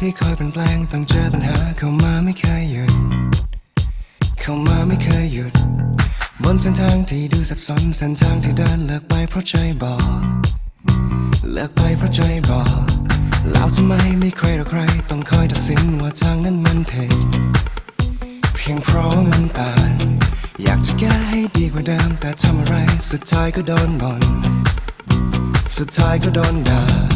ที่คอยเปลี่ยนแกล้งต้องเจอปัญหาเข้ามาไม่เคยหยุด เข้ามาไม่เคยหยุด บนเส้นทางที่ดูสับสนเส้นทางที่เดินเลิกไปเพราะใจบอกเลิกไปเพราะใจบอกแล้วทำไมไม่ใครหรอใคร ต้องคอยตัดสินว่าทางนั้นมันผิดเพียงเพราะมันต่างอยากจะแก้ให้ดีกว่าเดิมแต่ทำอะไร สุดท้ายก็โดนบ่นสุดท้ายก็โดนด่า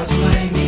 miles away.